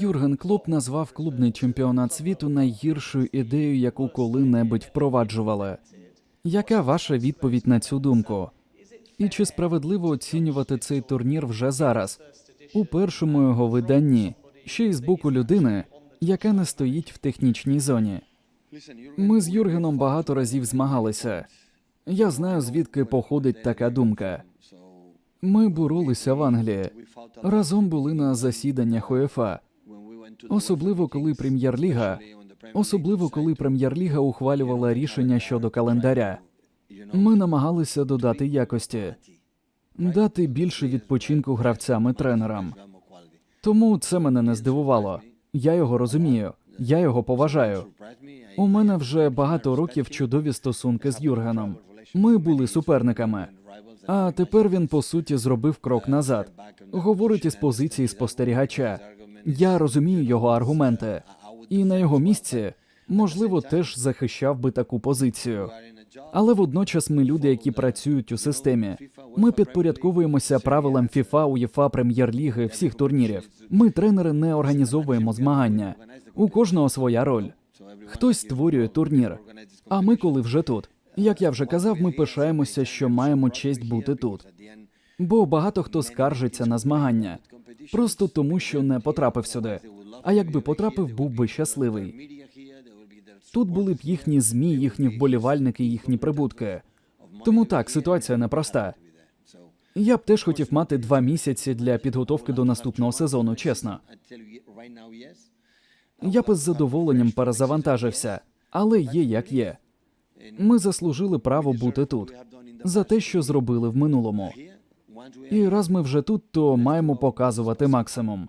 Юрген Клоп назвав клубний чемпіонат світу найгіршою ідеєю, яку коли-небудь впроваджували. Яка ваша відповідь на цю думку? І чи справедливо оцінювати цей турнір вже зараз, у першому його виданні, ще й з боку людини, яка не стоїть в технічній зоні? Ми з Юргеном багато разів змагалися. Я знаю, звідки походить така думка. Ми боролися в Англії. Разом були на засіданнях УЄФА. Особливо коли прем'єр-ліга, особливо коли прем'єр-ліга ухвалювала рішення щодо календаря. Ми намагалися додати якості, дати більше відпочинку гравцям і тренерам. Тому це мене не здивувало. Я його розумію, я його поважаю. У мене вже багато років чудові стосунки з Юргеном. Ми були суперниками. А тепер він по суті зробив крок назад. Говорить із позиції спостерігача. Я розумію його аргументи, і на його місці можливо теж захищав би таку позицію. Але водночас ми люди, які працюють у системі. Ми підпорядковуємося правилам FIFA, УЄФА, прем'єр-ліги, всіх турнірів. Ми, тренери, не організовуємо змагання. У кожного своя роль. Хтось створює турнір. А ми, коли вже тут. Як я вже казав, ми пишаємося, що маємо честь бути тут. Бо багато хто скаржиться на змагання просто тому, що не потрапив сюди. А якби потрапив, був би щасливий. Тут були б їхні змі, їхні вболівальники, їхні прибутки. Тому так, ситуація непроста. Я б теж хотів мати два місяці для підготовки до наступного сезону, чесно. Я б із задоволенням перезавантажився, але є як є. Ми заслужили право бути тут за те, що зробили в минулому. І раз ми вже тут, то маємо показувати максимум.